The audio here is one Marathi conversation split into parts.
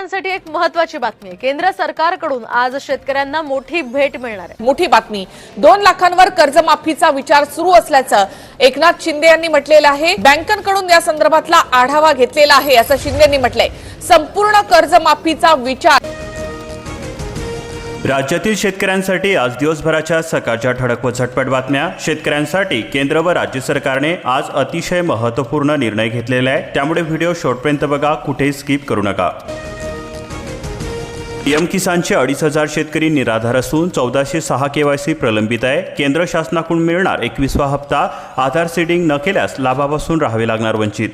शेतकऱ्यांसाठी एक महत्वाची बातमी आहे. केंद्र सरकारकडून आज शेतकऱ्यांना मोठी भेट मिळणार आहे. मोठी बातमी. दोन लाखांवर कर्जमाफीचा विचार सुरू असल्याचं एकनाथ शिंदे यांनी म्हटलेलं आहे. बँकांकडून या संदर्भातला आढावा घेतलेला आहे असं शिंदेंनी म्हटलंय. संपूर्ण कर्जमाफीचा विचार. राज्यातील शेतकऱ्यांसाठी आज दिवसभराच्या सकाळच्या ठळक व झटपट बातम्या. शेतकऱ्यांसाठी केंद्र व राज्य सरकारने आज अतिशय महत्त्वपूर्ण निर्णय घेतलेला आहे. त्यामुळे व्हिडिओ शेवटपर्यंत बघा कुठेही स्किप करू नका. पीएम किसानचे अडीच हजार शेतकरी निराधार असून चौदाशे सहा केवायसी प्रलंबित आहे. केंद्र शासनाकडून मिळणार एकवीसवा हप्ता आधार सीडिंग न केल्यास लाभापासून राहावे लागणार वंचित.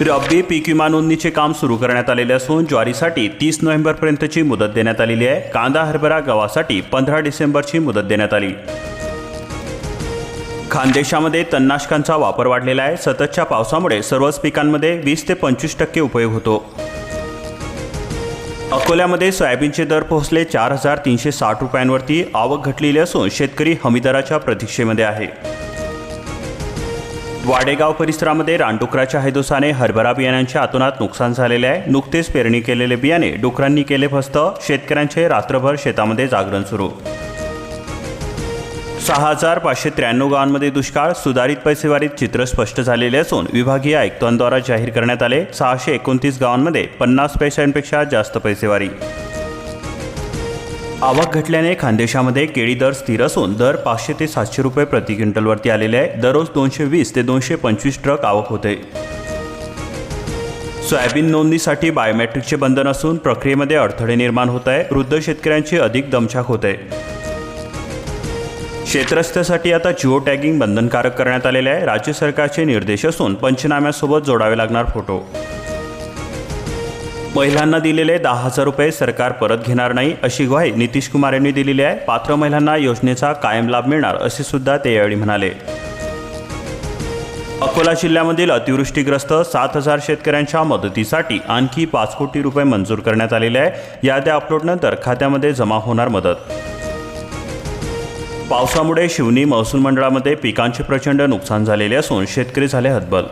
रब्बी पीक विमा नोंदणीचे काम सुरू करण्यात आलेले असून ज्वारीसाठी तीस नोव्हेंबरपर्यंतची मुदत देण्यात आलेली आहे. कांदा हरभरा गव्हासाठी पंधरा डिसेंबरची मुदत देण्यात आली. खानदेशामध्ये तणनाशकांचा वापर वाढलेला आहे. सततच्या पावसामुळे सर्वच पिकांमध्ये वीस ते पंचवीस टक्के उपयोग होतो. अकोल्यामध्ये सोयाबीनचे दर पोहोचले चार हजार तीनशे साठ रुपयांवरती. आवक घटलेली असून शेतकरी हमीदराच्या प्रतीक्षेमध्ये आहे. वाडेगाव परिसरामध्ये रानडुकराच्या हैदोसाने हरभरा बियाण्यांच्या आतोनात नुकसान झालेले आहे. नुकतेच पेरणी केलेले बियाणे डुकरांनी केले फस्त. शेतकऱ्यांचे रात्रभर शेतामध्ये जागरण सुरू. सहा हजार पाचशे त्र्याण्णव गावांमध्ये दुष्काळ सुधारित पैसेवारीत चित्र स्पष्ट झालेले असून विभागीय आयुक्तांद्वारा जाहीर करण्यात आले सहाशे एकोणतीस गावांमध्ये पन्नास पैशांपेक्षा जास्त पैसेवारी. आवक घटल्याने खानदेशामध्ये केळी दर स्थिर असून दर पाचशे ते सातशे रुपये प्रति क्विंटलवरती आलेले आहे. दररोज दोनशे वीस ते दोनशे पंचवीस ट्रक आवक होते. सोयाबीन नोंदणीसाठी बायोमेट्रिकचे बंधन असून प्रक्रियेमध्ये अडथळे निर्माण होत आहे वृद्ध शेतकऱ्यांची अधिक दमछाक होते क्षेत्रस्थसाठी आता जिओ टॅगिंग बंधनकारक करण्यात आलेले आहे. राज्य सरकारचे निर्देश असून पंचनाम्यासोबत जोडावे लागणार फोटो. महिलांना दिलेले दहा हजार रुपये सरकार परत घेणार नाही अशी ग्वाही नितीश कुमार यांनी दिलेली आहे. पात्र महिलांना योजनेचा कायम लाभ मिळणार असे सुद्धा ते यावेळी म्हणाले. अकोला जिल्ह्यामधील अतिवृष्टीग्रस्त सात हजार शेतकऱ्यांच्या मदतीसाठी आणखी पाच कोटी रुपये मंजूर करण्यात आलेले आहे. याद्या अपलोडनंतर खात्यामध्ये जमा होणार मदत. पावसामुळे शिवनी महसूल मंडळामध्ये पिकांचे प्रचंड नुकसान झालेले असून शेतकरी झाले हतबल.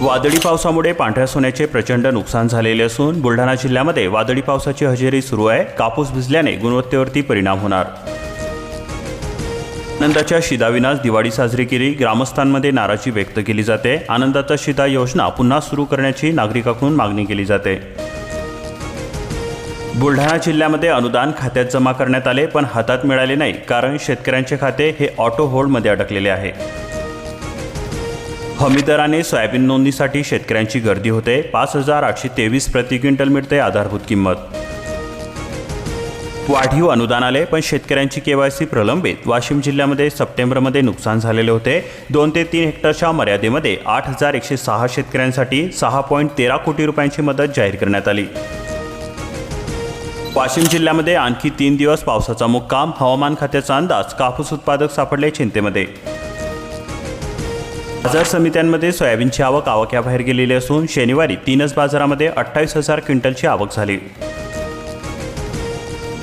वादळी पावसामुळे पांढऱ्या सोन्याचे प्रचंड नुकसान झालेले असून बुलढाणा जिल्ह्यामध्ये वादळी पावसाची हजेरी सुरू आहे. कापूस भिजल्याने गुणवत्तेवरती परिणाम होणार. आनंदाच्या शिदाविनाच दिवाळी साजरी केली. ग्रामस्थांमध्ये नाराजी व्यक्त केली जाते. आनंदाचा शिदा योजना पुन्हा सुरू करण्याची नागरिकांकडून मागणी केली जाते. बुलढाणा जिल्ह्यामध्ये अनुदान खात्यात जमा करण्यात आले पण हातात मिळाले नाही कारण शेतकऱ्यांचे खाते हे ऑटो होल्डमध्ये अडकलेले आहे. हमीदराने सोयाबीन नोंदणीसाठी शेतकऱ्यांची गर्दी होते. पाच हजार आठशे तेवीस प्रति क्विंटल मिळते आधारभूत किंमत. वाढीव अनुदान आले पण शेतकऱ्यांची केवायसी प्रलंबित. वाशिम जिल्ह्यामध्ये सप्टेंबरमध्ये नुकसान झालेले होते. दोन ते तीन हेक्टरच्या मर्यादेमध्ये आठ हजार एकशे सहा शेतकऱ्यांसाठी सहा पॉईंट तेरा कोटी रुपयांची मदत जाहीर करण्यात आली. वाशिम जिल्ह्यामध्ये आणखी तीन दिवस पावसाचा मुक्काम. हवामान खात्याचा अंदाज कापूस उत्पादक सापडले चिंतेमध्ये. बाजार समित्यांमध्ये सोयाबीनची आवक आवाक्याबाहेर गेलेली असून शनिवारी तीनच बाजारामध्ये अठ्ठावीस हजार क्विंटलची आवक झाली.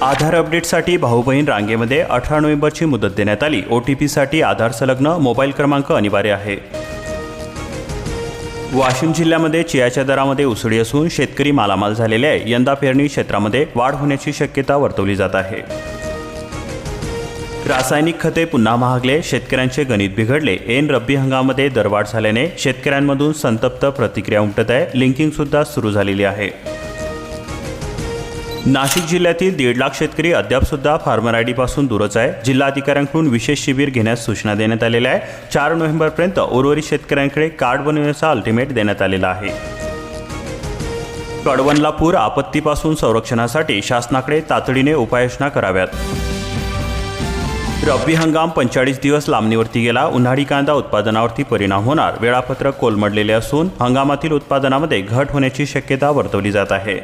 आधार अपडेटसाठी भाऊ बहीण रांगेमध्ये अठरा नोव्हेंबरची मुदत देण्यात आली. ओ टी पीसाठी आधार संलग्न मोबाईल क्रमांक अनिवार्य आहे. वाशिम जिल्ह्यामध्ये चियाच्या दरामध्ये उसळी असून शेतकरी मालामाल झालेले आहे. यंदा पेरणी क्षेत्रामध्ये वाढ होण्याची शक्यता वर्तवली जात आहे. रासायनिक खते पुन्हा महागले. शेतकऱ्यांचे गणित बिघडले. एन रब्बी हंगामामध्ये दरवाढ झाल्याने शेतकऱ्यांमधून संतप्त प्रतिक्रिया उमटत आहे. लिंकिंग सुद्धा सुरू झालेली आहे. नाशिक जिल्ह्यातील दीड लाख शेतकरी अद्यापसुद्धा फार्मर आयपासून दूरच आहे. जिल्हाधिकाऱ्यांकडून विशेष शिबिर घेण्यास सूचना देण्यात आलेल्या आहे. चार नोव्हेंबरपर्यंत उर्वरित शेतकऱ्यांकडे कार्ड बनवण्याचा अल्टिमेट देण्यात आलेला आहे. कडवणला पूर आपत्तीपासून संरक्षणासाठी शासनाकडे तातडीने उपाययोजना कराव्यात. रब्बी हंगाम पंचेचाळीस दिवस लांबणीवरती गेला. उन्हाळी कांदा उत्पादनावरती परिणाम होणार. वेळापत्रक कोलमडलेले असून हंगामातील उत्पादनामध्ये घट होण्याची शक्यता वर्तवली जात आहे.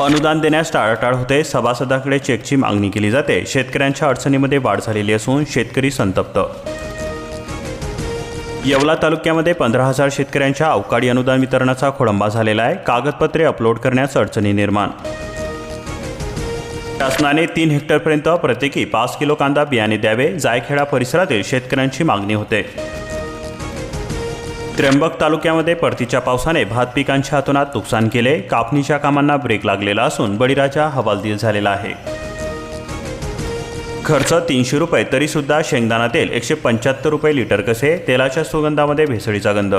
अनुदान देण्यास टाळाटाळ होते. सभासदाकडे चेकची मागणी केली जाते. शेतकऱ्यांच्या अडचणीमध्ये वाढ झालेली असून शेतकरी संतप्त. येवला तालुक्यामध्ये पंधरा हजार शेतकऱ्यांच्या अवकाळी अनुदान वितरणाचा खोळंबा झालेला आहे. कागदपत्रे अपलोड करण्यास अडचणी निर्माण. शासनाने तीन हेक्टरपर्यंत प्रत्येकी पाच किलो कांदा बियाणे द्यावे. जायखेडा परिसरातील शेतकऱ्यांची मागणी होते. त्र्यंबक तालुक्यामध्ये परतीच्या पावसाने भात पिकांच्या हातोनात नुकसान केले. कापणीच्या कामांना ब्रेक लागलेला असून बळीराजा हवालदिल झालेला आहे. खर्च तीनशे रुपये तरीसुद्धा शेंगदाणा तेल एकशे पंच्याहत्तर रुपये लिटर कसे? तेलाच्या सुगंधामध्ये भेसळीचा गंध.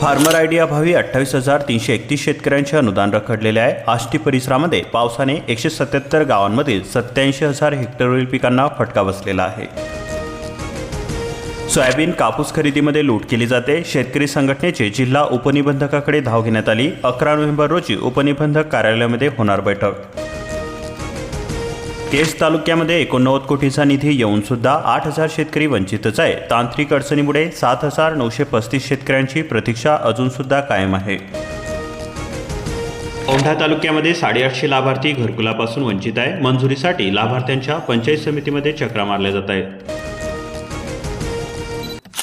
फार्मर आयडी अभावी अठ्ठावीस हजार तीनशे एकतीस शेतकऱ्यांचे अनुदान रखडलेले आहे. आष्टी परिसरामध्ये पावसाने एकशे सत्याहत्तर गावांमधील सत्याऐंशी हजार हेक्टरवरील पिकांना फटका बसलेला आहे. सोयाबीन कापूस खरेदीमध्ये लूट केली जाते. शेतकरी संघटनेची जिल्हा उपनिबंधकाकडे धाव घेण्यात आली. अकरा नोव्हेंबर रोजी उपनिबंधक कार्यालयामध्ये होणार बैठक. केस तालुक्यामध्ये एकोणनव्वद कोटीचा निधी येऊन सुद्धा आठ हजार शेतकरी वंचितच आहे. तांत्रिक अडचणीमुळे सात हजार नऊशे पस्तीस शेतकऱ्यांची प्रतीक्षा अजून सुद्धा कायम आहे. औंढा तालुक्यामध्ये साडेआठशे लाभार्थी घरकुलापासून वंचित आहे. मंजुरीसाठी लाभार्थ्यांच्या पंचायत समितीमध्ये चक्रा मारल्या जात आहेत.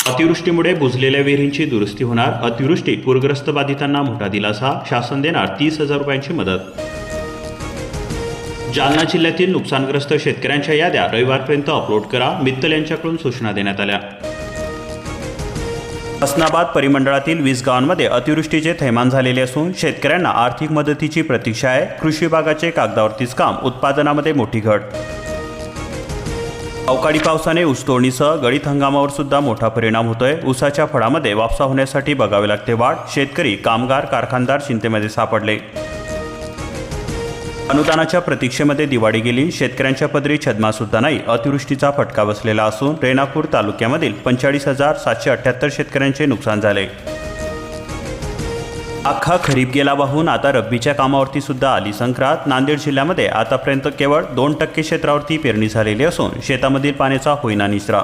अतिवृष्टीमुळे बुजलेल्या विहिरींची दुरुस्ती होणार. अतिवृष्टी पूरग्रस्त बाधितांना मोठा दिलासा. शासन देणार तीस हजार रुपयांची मदत. जालना जिल्ह्यातील नुकसानग्रस्त शेतकऱ्यांच्या याद्या रविवारपर्यंत अपलोड करा. मित्तल यांच्याकडून सूचना देण्यात आल्या. हसनाबाद परिमंडळातील वीस गावांमध्ये अतिवृष्टीचे थैमान झालेले असून शेतकऱ्यांना आर्थिक मदतीची प्रतीक्षा आहे. कृषी विभागाचे कागदावरतीच काम. उत्पादनामध्ये मोठी घट. अवकाळी पावसाने ऊसतोडणीसह गळीत हंगामावर सुद्धा मोठा परिणाम होतोय. ऊसाच्या फळामध्ये वापसा होण्यासाठी बघावे लागते वाढ. शेतकरी कामगार कारखानदार चिंतेमध्ये सापडले. अनुदानाच्या प्रतीक्षेमध्ये दिवाळी गेली. शेतकऱ्यांच्या पदरी छदमा सुद्धा नाही. अतिवृष्टीचा फटका बसलेला असून रेणापूर तालुक्यामधील पंचेचाळीस हजार सातशे अठ्ठ्याहत्तर शेतकऱ्यांचे नुकसान झाले. अख्खा खरीप गेला वाहून आता रब्बीच्या कामावरती सुद्धा आली संक्रांत. नांदेड जिल्ह्यामध्ये आतापर्यंत केवळ दोन टक्के क्षेत्रावरती पेरणी झालेली असून शेतामधील पाण्याचा होईना निचरा.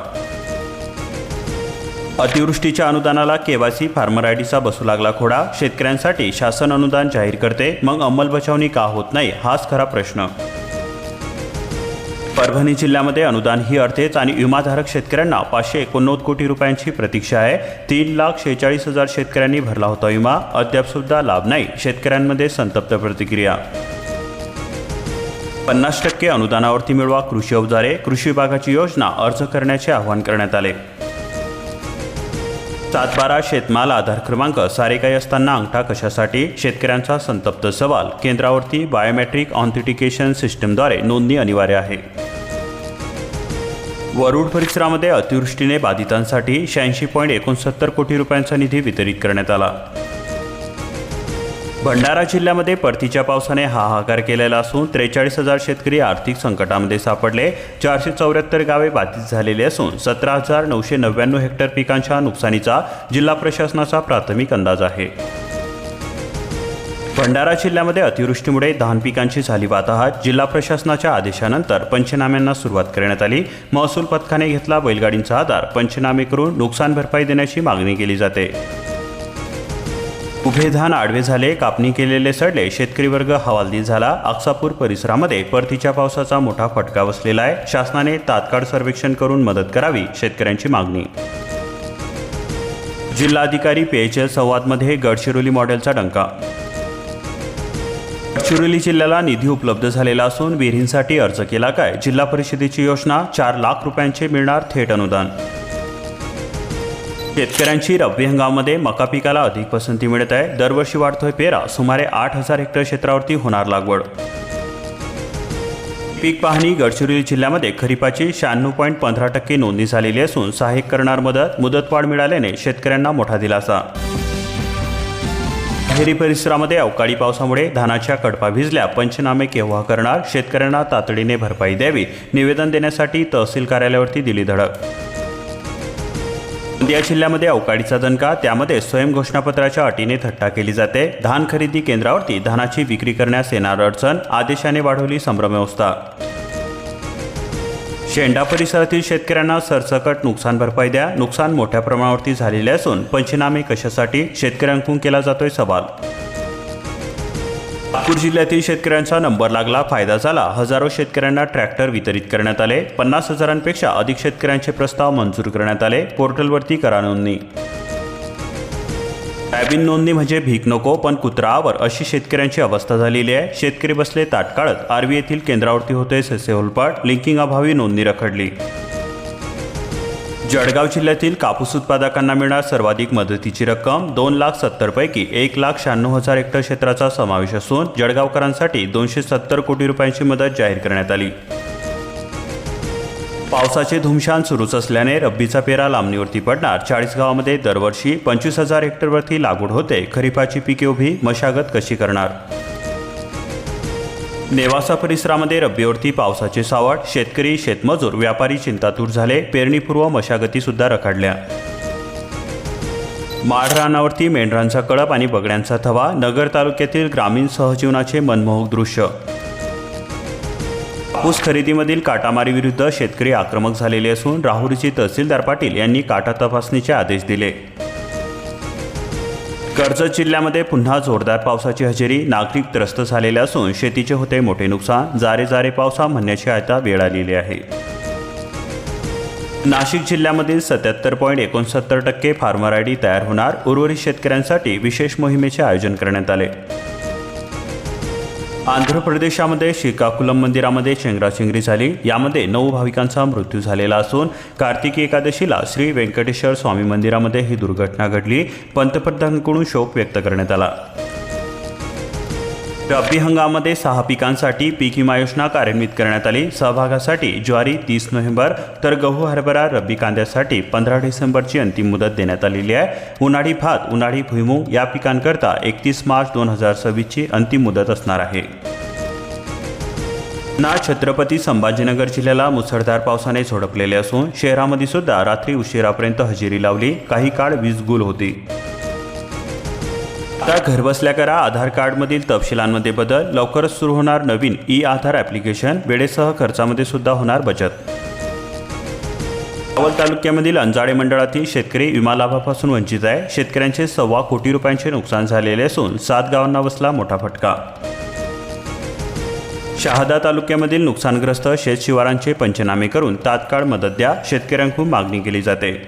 अतिवृष्टीच्या अनुदानाला केवासी फार्मर आयडीचा बसू लागला खोडा. शेतकऱ्यांसाठी शासन अनुदान जाहीर करते. मग अंमलबजावणी का होत नाही? हाच खरा प्रश्न. परभणी जिल्ह्यामध्ये अनुदान ही अर्थेच आणि विमाधारक शेतकऱ्यांना पाचशे एकोणनव्वद कोटी रुपयांची प्रतीक्षा आहे. तीन लाख शेहेचाळीस हजार शेतकऱ्यांनी भरला होता विमा. अद्याप सुद्धा लाभ नाही. शेतकऱ्यांमध्ये संतप्त प्रतिक्रिया. पन्नास टक्के अनुदानावरती मिळवा कृषी अवजारे. कृषी विभागाची योजना अर्ज करण्याचे आवाहन करण्यात आले. सातबारा शेतमाल आधार क्रमांक. सारे काही असताना अंगठा कशासाठी? शेतकऱ्यांचा संतप्त सवाल. केंद्रावरती बायोमेट्रिक ऑथेंटिकेशन सिस्टमद्वारे नोंदणी अनिवार्य आहे. वरुड परिसरामध्ये अतिवृष्टीने बाधितांसाठी शहाऐंशी पॉईंट एकोणसत्तर कोटी रुपयांचा निधी वितरित करण्यात आला. भंडारा जिल्ह्यामध्ये परतीच्या पावसाने हाहाकार केलेला असून त्रेचाळीस हजार शेतकरी आर्थिक संकटामध्ये सापडले. चारशे चौऱ्याहत्तर गावे बाधित झालेली असून सतरा हजार नऊशे नव्याण्णव हेक्टर पिकांच्या नुकसानीचा जिल्हा प्रशासनाचा प्राथमिक अंदाज आहे. भंडारा जिल्ह्यामध्ये अतिवृष्टीमुळे धान पिकांची झाली वाताहत. जिल्हा प्रशासनाच्या आदेशानंतर पंचनाम्यांना सुरुवात करण्यात आली. महसूल पथकाने घेतला बैलगाडींचा आधार. पंचनामे करून नुकसान भरपाई देण्याची मागणी केली जाते. उभे धान आडवे झाले कापणी केलेले सडले शेतकरी वर्ग हवालदिल झाला. अक्सापूर परिसरामध्ये परतीच्या पावसाचा मोठा फटका बसलेला आहे. शासनाने तात्काळ सर्वेक्षण करून मदत करावी शेतकऱ्यांची मागणी. जिल्हाधिकारी पीएचएल संवादमध्ये गडचिरोली मॉडेलचा डंका गडचिरोली जिल्ह्याला निधी उपलब्ध झालेला असून विहिरींसाठी अर्ज केला काय? जिल्हा परिषदेची योजना चार लाख रुपयांचे मिळणार थेट अनुदान. शेतकऱ्यांची रब्बी हंगामामध्ये मका पिकाला अधिक पसंती मिळत आहे. दरवर्षी वाढतोय पेरा. सुमारे आठ हजार हेक्टर क्षेत्रावरती होणार लागवड. पीक पाहणी गडचिरोली जिल्ह्यामध्ये खरीपाची शहाण्णव पॉईंट पंधरा टक्के नोंदणी झालेली असून सहाय्यक करणार मदत मुदतवाढ मिळाल्याने शेतकऱ्यांना मोठा दिलासा. अहेरी परिसरामध्ये अवकाळी पावसामुळे धानाच्या कडपा भिजल्या. पंचनामे केव्हा करणार? शेतकऱ्यांना तातडीने भरपाई द्यावी. निवेदन देण्यासाठी तहसील कार्यालयावरती दिली धडक. गोंदिया जिल्ह्यामध्ये अवकाळीचा दणका त्यामध्ये स्वयं घोषणापत्राच्या अटीने थट्टा केली जाते. धान खरेदी केंद्रावरती धानाची विक्री करण्यास येणार अडचण आदेशाने वाढवली संभ्रमव्यवस्था शेंडा परिसरातील शेतकऱ्यांना सरसकट नुकसान भरपाई द्या. नुकसान मोठ्या प्रमाणावरती झालेले असून पंचनामे कशासाठी शेतकऱ्यांकडून केला जातोय सवाल. नागपूर जिल्ह्यातील शेतकऱ्यांचा नंबर लागला फायदा झाला. हजारो शेतकऱ्यांना ट्रॅक्टर वितरित करण्यात आले. पन्नास हजारांपेक्षा अधिक शेतकऱ्यांचे प्रस्ताव मंजूर करण्यात आले. पोर्टलवरती करा नोंदणी. सोयाबीन नोंदणी म्हणजे भीक नको पण कुत्रावर अशी शेतकऱ्यांची अवस्था झालेली आहे. शेतकरी बसले ताटकाळत. आरवी येथील केंद्रावरती होते ससे होलपाट लिंकिंग अभावी नोंदणी रखडली. जळगाव जिल्ह्यातील कापूस उत्पादकांना मिळणार सर्वाधिक मदतीची रक्कम दोन लाख सत्तर पैकी एक लाख शहाण्णव हजार हेक्टर क्षेत्राचा समावेश असून जळगावकरांसाठी दोनशे सत्तर कोटी रुपयांची मदत जाहीर करण्यात आली. पावसाचे धुमशान सुरूच असल्याने रब्बीचा पेरा लांबणीवरती पडणार. चाळीस गावामध्ये दरवर्षी पंचवीस हजार हेक्टरवरती लागवड होते. खरीपाची पिके उभी मशागत कशी करणार? नेवासा परिसरामध्ये रब्बीवरती पावसाचे सावट. शेतकरी शेतमजूर व्यापारी चिंतातूर झाले. पेरणीपूर्व मशागतीसुद्धा रखडल्या. माळरानावरती मेंढरांचा कळप आणि बगड्यांचा थवा. नगर तालुक्यातील ग्रामीण सहजीवनाचे मनमोहक दृश्य. कापूस खरेदीमधील काटामारी विरुद्ध शेतकरी आक्रमक झालेले असून राहुरीचे तहसीलदार पाटील यांनी काटा तपासणीचे आदेश दिले. कर्जत जिल्ह्यामध्ये पुन्हा जोरदार पावसाची हजेरी नागरिक त्रस्त झालेले असून शेतीचे होते मोठे नुकसान जारे जारे पावसा म्हणण्याची आता वेळ आलेली आहे. नाशिक जिल्ह्यामधील सत्याहत्तर पॉईंट एकोणसत्तर टक्के फार्मर आय डी तयार होणार उर्वरित शेतकऱ्यांसाठी विशेष मोहिमेचे आयोजन करण्यात आले. आंध्र प्रदेशामध्ये श्रीकाकुलम मंदिरामध्ये चेंगराचेंगरी झाली. यामध्ये नऊ भाविकांचा मृत्यू झालेला असून कार्तिकी एकादशीला श्री व्यंकटेश्वर स्वामी मंदिरामध्ये ही दुर्घटना घडली. पंतप्रधानांकडून शोक व्यक्त करण्यात आला. रब्बी हंगामामध्ये सहा पिकांसाठी पीक विमा योजना कार्यान्वित करण्यात आली. सहभागासाठी ज्वारी तीस नोव्हेंबर तर गहू हरभरा रब्बी कांद्यासाठी पंधरा डिसेंबरची अंतिम मुदत देण्यात आलेली आहे. उन्हाळी भात उन्हाळी भुईमूग या पिकांकरता एकतीस मार्च दोन हजार सव्वीसची अंतिम मुदत असणार आहे. ना छत्रपती संभाजीनगर जिल्ह्याला मुसळधार पावसाने झोडपलेले असून शहरामध्ये सुद्धा रात्री उशिरापर्यंत हजेरी लावली. काही काळ वीज गुल होती. आता घरबसल्या करा आधार कार्डमधील तपशिलांमध्ये बदल लवकरच सुरू होणार नवीन ई आधार ॲप्लिकेशन वेळेसह खर्चामध्ये सुद्धा होणार बचत. अवल तालुक्यामधील अंजाळे मंडळातील शेतकरी विमा लाभापासून वंचित आहे. शेतकऱ्यांचे सव्वा कोटी रुपयांचे नुकसान झालेले असून सात गावांना बसला मोठा फटका. शहादा तालुक्यामधील नुकसानग्रस्त शेत शिवारांचे पंचनामे करून तात्काळ मदत द्या शेतकऱ्यांकडून मागणी केली जाते.